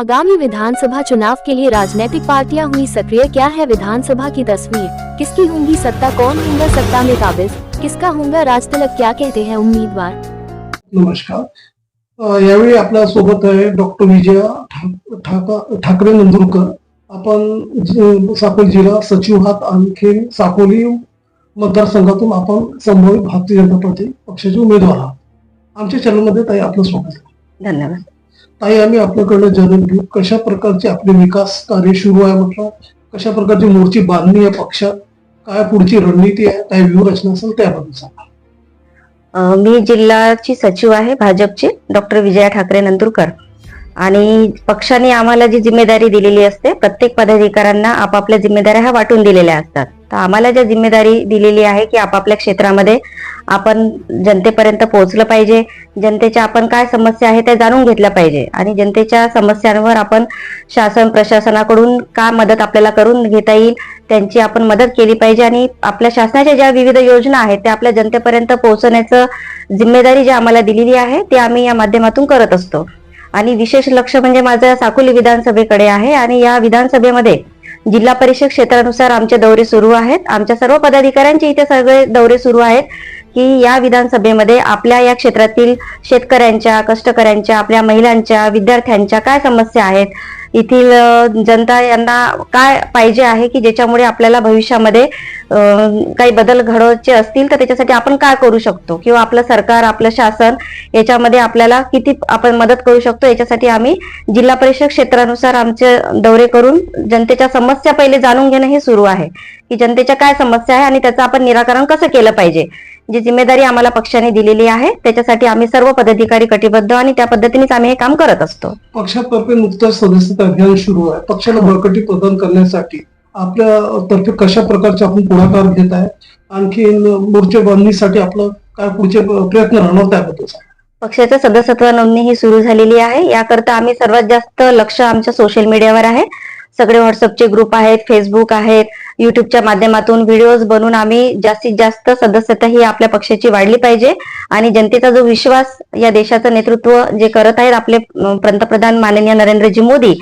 आगामी विधानसभा चुनाव के लिए राजनीतिक पार्टियाँ हुई सक्रिय क्या है विधानसभा की तस्वीर? किसकी होंगी सत्ता? कौन होगा सत्ता में काबिज? किसका होगा राज तिलक क्या कहते हैं उम्मीदवार? नमस्कार। यावेळी आपल्या सोबत आहे डॉक्टर विजया ठाकरे नंदुरकर. आपण साकोली जिल्हा सचिव आहात. आणखी साकोली मतदारसंघातून आपण संभाव्य भारतीय जनता पार्टी पक्षाचे उमेदवार आहात. आमच्या चॅनलमध्ये ताई आपलं स्वागत धन्यवाद. ताई आम्ही आपल्याकडनं जाणून घेऊ कशा प्रकारचे आपले विकास कार्य सुरू आहे म्हटलं? कशा प्रकारची मोर्ची बांधणी आहे पक्षात? काय पुढची रणनीती आहे? काय व्यूहरचना असेल त्याबद्दल सांगा. मी जिल्हाची सचिव आहे भाजपची डॉक्टर विजया ठाकरे नंदुरकर. आणि पक्षाने आम्हाला जी जिम्मेदारी दिलेली असते प्रत्येक पदाधिकाऱ्यांना आपापल्या जिम्मेदाऱ्या ह्या वाटून दिलेल्या असतात. तर आम्हाला ज्या जिम्मेदारी दिलेली आहे की आपापल्या क्षेत्रामध्ये आपण जनतेपर्यंत पोहोचलं पाहिजे जनतेच्या आपण काय समस्या आहे त्या जाणून घेतल्या पाहिजे आणि जनतेच्या समस्यांवर आपण शासन प्रशासनाकडून काय मदत आपल्याला करून घेता येईल त्यांची आपण मदत केली पाहिजे आणि आपल्या शासनाच्या ज्या विविध योजना आहेत त्या आपल्या जनतेपर्यंत पोहोचवण्याचं जिम्मेदारी जी आम्हाला दिलेली आहे ते आम्ही या माध्यमातून करत असतो. आणि विशेष लक्ष म्हणजे माझं साकोली विधानसभेकडे आहे आणि या विधानसभेमध्ये जिल्हा परिषद क्षेत्रानुसार आमचे दौरे सुरू आहेत. आमच्या सर्व पदाधिकाऱ्यांचे इथे सगळे दौरे सुरू आहेत की या विधानसभेमध्ये आपल्या या क्षेत्रातील शेतकऱ्यांच्या कष्टकऱ्यांच्या आपल्या महिलांच्या विद्यार्थ्यांच्या काय समस्या आहेत? येथील जनता यांना काय पाहिजे आहे की ज्याच्यामुळे आपल्याला भविष्यामध्ये काही बदल घडवायचे असतील तर त्याच्यासाठी आपण काय करू शकतो? किंवा आपलं सरकार आपलं शासन याच्यामध्ये आपल्याला किती आपण मदत करू शकतो? याच्यासाठी आम्ही जिल्हा परिषद क्षेत्रानुसार आमचे दौरे करून जनतेच्या समस्या पहिले जाणून घेणं हे सुरू आहे. की जनतेच्या काय समस्या आहे आणि त्याचं आपण निराकरण कसं केलं पाहिजे? जी जिम्मेदारी आम्हाला पक्षाने दिलेली आहे त्याच्यासाठी आम्ही सर्व पदाधिकारी कटिबद्ध आणि त्या पद्धतीनेच आम्ही हे काम करत असतो. पक्षातर्फे नुकतंच सदस्यता अभियान सुरू आहे. पक्षाला बळकटी प्रदान करण्यासाठी आपल्या तर्फे कशा प्रकारचे आपण पुढाकार घेत आहे? आणखी मोर्चे बांधणीसाठी आपलं काय पुढचे प्रयत्न राहणार त्याबद्दल. पक्षाच्या सदस्यत्व नोंदणी ही सुरू झालेली आहे. याकरता आम्ही सर्वात जास्त लक्ष आमच्या सोशल मीडियावर आहे. सगळे व्हॉट्सअपचे ग्रुप आहेत फेसबुक आहेत युट्यूबच्या माध्यमातून व्हिडिओज बनवून आम्ही जास्तीत जास्त सदस्यता ही आपल्या पक्षाची वाढली पाहिजे. आणि जनतेचा जो विश्वास या देशाचं नेतृत्व जे करत आहेत आपले पंतप्रधान माननीय नरेंद्रजी मोदी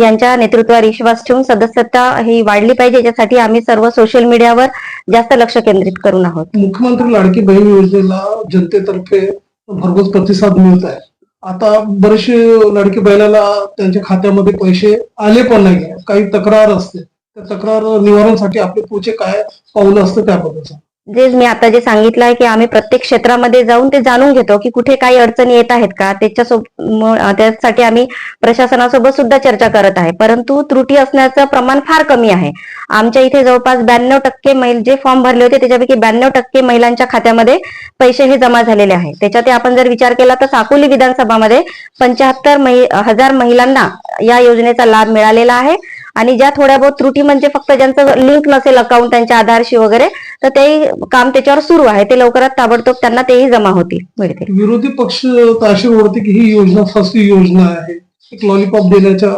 यांच्या नेतृत्वावर विश्वास ठेवून सदस्यता ही वाढली पाहिजे याच्यासाठी आम्ही सर्व सोशल मीडियावर जास्त लक्ष केंद्रित करून आहोत. मुख्यमंत्री लाडकी बहीण योजनेला जनतेतर्फे भरघोस प्रतिसाद मिळत आहे. आता बरेचसे लाडकी बैलाला त्यांच्या खात्यामध्ये पैसे आले पण नाही काही तक्रार असते त्या तक्रार निवारणासाठी आपले पुढचे काय पाऊल असतं त्याबद्दल सांगा. जे मी आता जे सांगितलं आहे की आम्ही प्रत्येक क्षेत्रामध्ये जाऊन ते जाणून घेतो की कुठे काही अडचणी येत आहेत का त्याच्यासोबत त्यासाठी आम्ही प्रशासनासोबत सुद्धा चर्चा करत आहे. परंतु त्रुटी असण्याचं प्रमाण फार कमी आहे. आमच्या इथे जवळपास ब्याण्णव टक्के महिल जे फॉर्म भरले होते त्याच्यापैकी ब्याण्णव टक्के महिलांच्या खात्यामध्ये पैसे हे जमा झालेले आहे. त्याच्यात आपण जर विचार केला तर साकोली विधानसभामध्ये पंच्याहत्तर हजार महिलांना या योजनेचा लाभ मिळालेला आहे. आणि ज्या थोड्या बहुत त्रुटी म्हणजे फक्त ज्यांचं लिंक नसेल अकाउंट त्यांच्या आधारशी वगैरे तर तेही काम त्याच्यावर सुरू आहे. ते लवकरात ताबडतोब त्यांना तेही जमा होतील. मिळते विरोधी पक्ष ताशी ओढते की ही योजना फसवी योजना आहे. एक लॉलीपॉप देण्याचा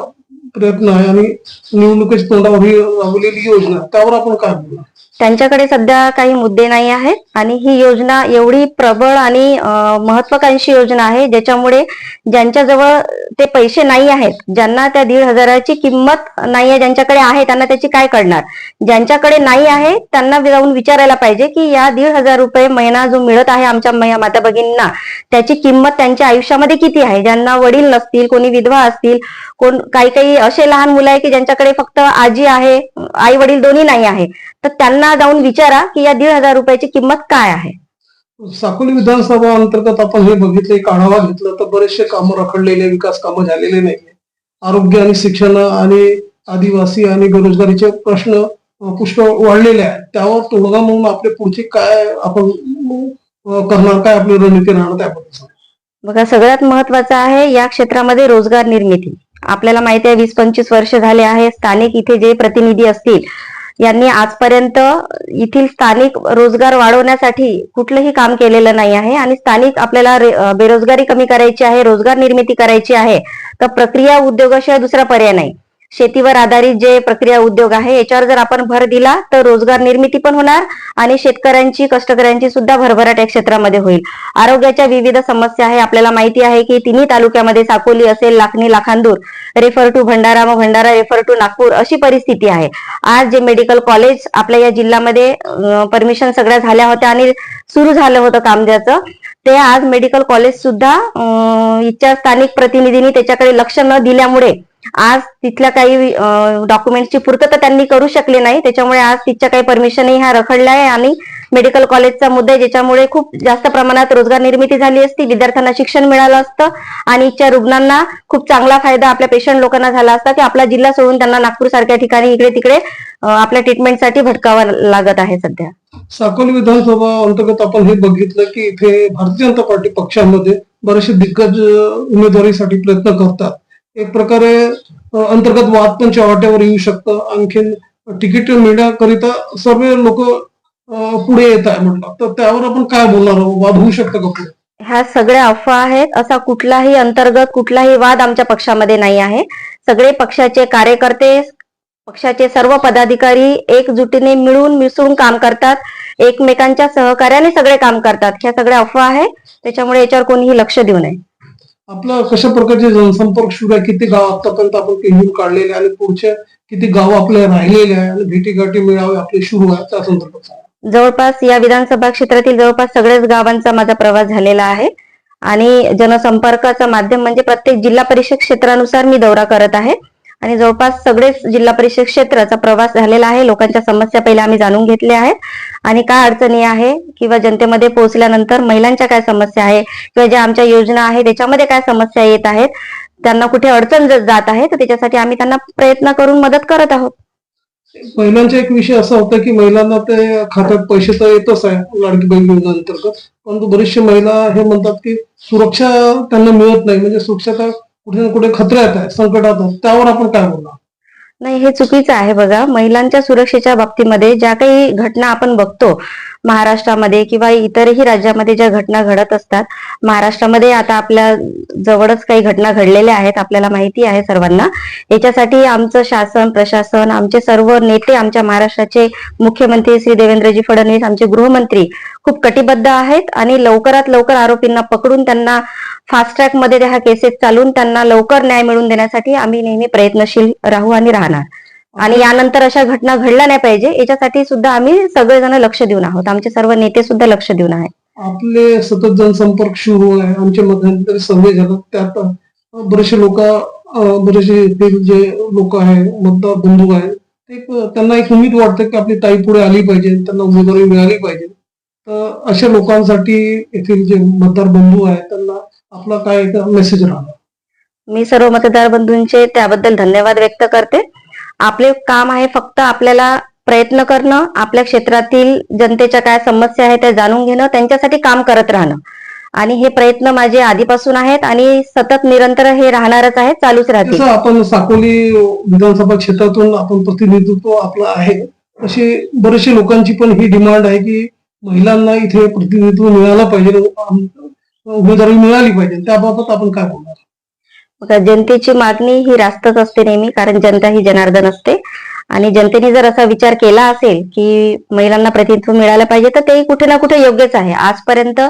प्रयत्न आहे आणि निवडणुकीच्या तोंडावर ही राबवलेली योजना त्यावर आपण काय बोलू? त्यांच्याकडे सध्या काही मुद्दे नाही आहेत आणि ही योजना एवढी प्रबळ आणि महत्वाकांक्षी योजना आहे ज्याच्यामुळे ज्यांच्याजवळ ते पैसे नाही आहेत ज्यांना त्या दीड हजाराची किंमत नाही आहे ज्यांच्याकडे आहे त्यांना त्याची काय कळणार? ज्यांच्याकडे नाही आहे त्यांना जाऊन विचारायला पाहिजे की या दीड हजार रुपये महिना जो मिळत आहे आमच्या माता भगिनींना त्याची किंमत त्यांच्या आयुष्यामध्ये किती आहे? ज्यांना वडील नसतील कोणी विधवा असतील कोण काही काही असे लहान मुलं आहे की ज्यांच्याकडे फक्त आजी आहे आई वडील दोन्ही नाही आहे तर त्यांना जाऊन विचारा की या दीड हजार रुपयाची किंमत काय आहे. साकोली विधानसभा अंतर्गत आपण हे बघितलं एक आढावा घेतला तर बरेचसे कामं रखडलेले विकास कामं झालेले नाहीये. आरोग्य आणि शिक्षण आणि आदिवासी आणि बेरोजगारीचे प्रश्न पुष्कळ वाढलेले आहेत. त्यावर तोडगा म्हणून आपले पुढचे काय आपण करणार काय आपली रणनीती राहणार त्याबद्दल. बघा सगळ्यात महत्वाचं आहे या क्षेत्रामध्ये रोजगार निर्मिती. आपल्याला माहिती आहे वीस पंचवीस वर्ष झाले आहे स्थानिक इथे जे प्रतिनिधी असतील यांनी आजपर्यंत येथील स्थानिक रोजगार वाढवण्यासाठी कुठलंही काम केलेलं नाही आहे आणि स्थानिक आपल्याला बेरोजगारी कमी करायची आहे रोजगार निर्मिती करायची आहे तर प्रक्रिया उद्योगाशिवाय दुसरा पर्याय नाही. शेतीवर आधारित जे प्रक्रिया उद्योग आहे याच्यावर जर आपण भर दिला तर रोजगार निर्मिती पण होणार आणि शेतकऱ्यांची कष्टकऱ्यांची सुद्धा भरभराट या क्षेत्रामध्ये होईल. आरोग्याच्या विविध समस्या आहे. आपल्याला माहिती आहे की तिन्ही तालुक्यामध्ये साकोली असेल लाखणी लाखांदूर रेफर टू भंडारा मग भंडारा रेफर टू नागपूर अशी परिस्थिती आहे. आज जे मेडिकल कॉलेज आपल्या या जिल्ह्यामध्ये परमिशन सगळ्या झाल्या होत्या आणि सुरू झालं होतं काम ज्याचं ते आज मेडिकल कॉलेज सुद्धा इच्छा स्थानिक प्रतिनिधींनी त्याच्याकडे लक्ष न दिल्यामुळे आज तिथल्या काही डॉक्युमेंटची पूर्तता त्यांनी करू शकले नाही. त्याच्यामुळे आज तिथच्या काही परमिशनही ह्या रखडला आहे आणि मेडिकल कॉलेजचा मुद्दा आहे ज्याच्यामुळे खूप जास्त प्रमाणात रोजगार निर्मिती झाली असती विद्यार्थ्यांना शिक्षण मिळालं असतं आणि इथच्या रुग्णांना खूप चांगला फायदा आपल्या पेशंट लोकांना झाला असता की आपला जिल्हा सोडून त्यांना नागपूर सारख्या ठिकाणी इकडे तिकडे आपल्या ट्रीटमेंटसाठी भटकावं लागत आहे सध्या. साकोली विधानसभा अंतर्गत आपण हे बघितलं की इथे भारतीय जनता पार्टी पक्षामध्ये बरेचसे दिग्गज उमेदवारीसाठी प्रयत्न करतात. एक प्रकारे अंतर्गत वाद पण चव्हाट्यावर येऊ शकतं. आणखीन तिकीट मिळण्याकरिता सर्व लोक पुढे येत आहे म्हटलं. तर त्यावर आपण काय बोलणार आहोत? वाद होऊ शकतं का पुढे? ह्या सगळ्या अफवा आहेत. असा कुठलाही अंतर्गत कुठलाही वाद आमच्या पक्षामध्ये नाही आहे. सगळे पक्षाचे कार्यकर्ते पक्षाचे सर्व पदाधिकारी एकजुटीने मिळून मिसळून काम करतात. एकमेकांच्या सहकार्याने सगळे काम करतात. ह्या सगळ्या अफवा आहे त्याच्यामुळे याच्यावर कोणीही लक्ष देऊ नये. आपला कशा प्रकारचे जनसंपर्क सुरू आहे? किती गाव आतापर्यंत आपण केंद्र काढलेले आणि पुढचे किती गाव आपले राहिलेले आहे आणि भेटीगाठी मिळावे आपले सुरू आहे? त्या संदर्भात जवळपास या विधानसभा क्षेत्रातील जवळपास सगळ्याच गावांचा माझा प्रवास झालेला आहे. आणि जनसंपर्काचं माध्यम म्हणजे प्रत्येक जिल्हा परिषद क्षेत्रानुसार मी दौरा करत आहे. आणि जवळपास सगळेच जिल्हा परिषद क्षेत्राचा प्रवास झालेला आहे. लोकांच्या समस्या पहिल्या आम्ही जाणून घेतल्या आहेत. आणि काय अडचणी आहे किंवा जनतेमध्ये पोहोचल्यानंतर महिलांच्या काय समस्या आहे किंवा ज्या आमच्या योजना आहे त्याच्यामध्ये काय समस्या येत आहेत त्यांना कुठे अडचण जात आहे तर त्याच्यासाठी आम्ही त्यांना प्रयत्न करून मदत करत आहोत. महिलांचा एक विषय असा होता की महिलांना ते खात्यात पैसे तर येतच आहे लाडकी बहीण योजनेअंतर्गत. परंतु बरेचशे महिला हे म्हणतात की सुरक्षा त्यांना मिळत नाही. म्हणजे सुरक्षा कुठे ना कुठे खतऱ्यात आहे संकटात त्यावर आपण काय बोलणार? नाही हे चुकीचं आहे बघा. महिलांच्या सुरक्षेच्या बाबतीमध्ये ज्या काही घटना आपण बघतो महाराष्ट्रामध्ये किंवा इतरही राज्यामध्ये ज्या घटना घडत असतात महाराष्ट्रामध्ये आता आपल्या जवळच काही घटना घडलेल्या आहेत आपल्याला माहिती आहे सर्वांना. याच्यासाठी आमचं शासन प्रशासन आमचे सर्व नेते आमच्या महाराष्ट्राचे मुख्यमंत्री श्री देवेंद्रजी फडणवीस आमचे गृहमंत्री खूप कटिबद्ध आहेत आणि लवकरात लवकर आरोपींना पकडून त्यांना फास्ट ट्रॅकमध्ये ह्या केसेस चालून त्यांना लवकर न्याय मिळवून देण्यासाठी आम्ही नेहमी प्रयत्नशील राहू आणि राहणार. आणि यानंतर अशा घटना घडल्या नाही पाहिजे याच्यासाठी सुद्धा आम्ही सगळेजण लक्ष देऊन आहोत. आमचे सर्व नेते सुद्धा लक्ष देऊन आहेत. आपले सतत जनसंपर्क सुरू आहे आमचे मध्यंतरी सर्वे झाला त्यात बरेचसे लोक बरेचसे येथील जे लोक आहे मतदार बंधू आहेत ते एक- त्यांना एक उमेद वाटते की आपली ताई पुढे आली पाहिजे त्यांना उमेदवारी मिळाली पाहिजे. तर अशा लोकांसाठी येथील जे मतदार बंधू आहेत त्यांना आपला काय मेसेज राहणार? मी सर्व मतदार बंधूंचे त्याबद्दल धन्यवाद व्यक्त करते. आपले काम आहे फक्त आपल्याला प्रयत्न करणं आपल्या क्षेत्रातील जनतेच्या काय समस्या आहेत त्या जाणून घेणं त्यांच्यासाठी काम करत राहणं. आणि हे प्रयत्न माझे आधीपासून आहेत आणि सतत निरंतर हे राहणारच आहे चालूच राहतील. आपण साकोली विधानसभा क्षेत्रातून आपण प्रतिनिधित्व आपलं आहे असे बरेचसे लोकांची पण ही डिमांड आहे की महिलांना इथे प्रतिनिधित्व मिळालं पाहिजे. उमेदवारी मिळाली पाहिजे त्याबाबत आपण काय बोलणार? बघा, जनतेची मागणी ही रास्तच असते नेहमी कारण जनता ही जनार्दन असते. आणि जनतेने जर असा विचार केला असेल की महिलांना प्रतिनिधित्व मिळालं पाहिजे तर तेही कुठे ना कुठे योग्यच आहे. आजपर्यंत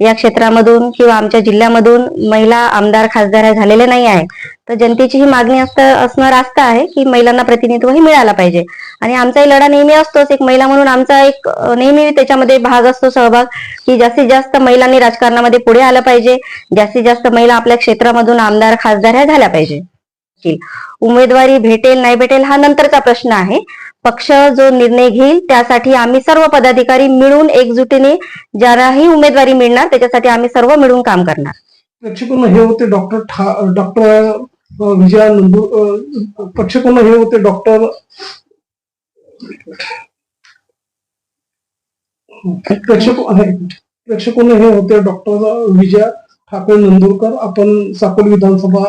या क्षेत्रामधून किंवा आमच्या जिल्ह्यामधून महिला आमदार खासदार झालेल्या नाही आहे तर जनतेची ही मागणी असत असणं रास्त आहे की महिलांना प्रतिनिधित्व ही मिळाला पाहिजे. आणि आमचाही लढा नेहमी असतोच. एक महिला म्हणून आमचा एक नेहमी त्याच्यामध्ये भाग असतो सहभाग की जास्तीत जास्त महिलांनी राजकारणामध्ये पुढे आलं पाहिजे. जास्तीत जास्त महिला आपल्या क्षेत्रामधून आमदार खासदार ह्या झाल्या पाहिजे. उमेदवारी भेटेल नाही भेटेल हा नंतरचा प्रश्न आहे. पक्ष जो निर्णय घेईल, त्यासाठी सर्व पदाधिकारी मिळून एकजुटीने ज्यालाही उमेदवारी मिळणार, त्याच्यासाठी आम्ही सर्व मिळून काम करणार. प्रेक्षकांना, हे होते डॉक्टर डॉक्टर विजया नंदू प्रेक्षकांना, हे होते डॉक्टर, प्रेक्षक हे होते डॉक्टर विजया ठाकरे नंदुरकर. आपण साकोली विधानसभा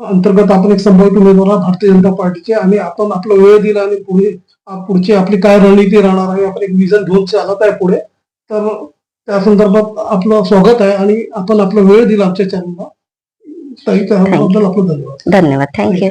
अंतर्गत आपण एक संभावित उमेदवार भारतीय जनता पार्टीचे. आणि आपण आपला वेळ दिला आणि पुढे पुढची आपली काय रणनीती राहणार आहे आपण एक विजन घेऊन चालत आहे पुढे. तर त्या संदर्भात आपलं स्वागत आहे आणि आपण आपला वेळ दिला आमच्या चॅनलला ताई त्याबद्दल आपलं धन्यवाद. धन्यवाद. थँक्यू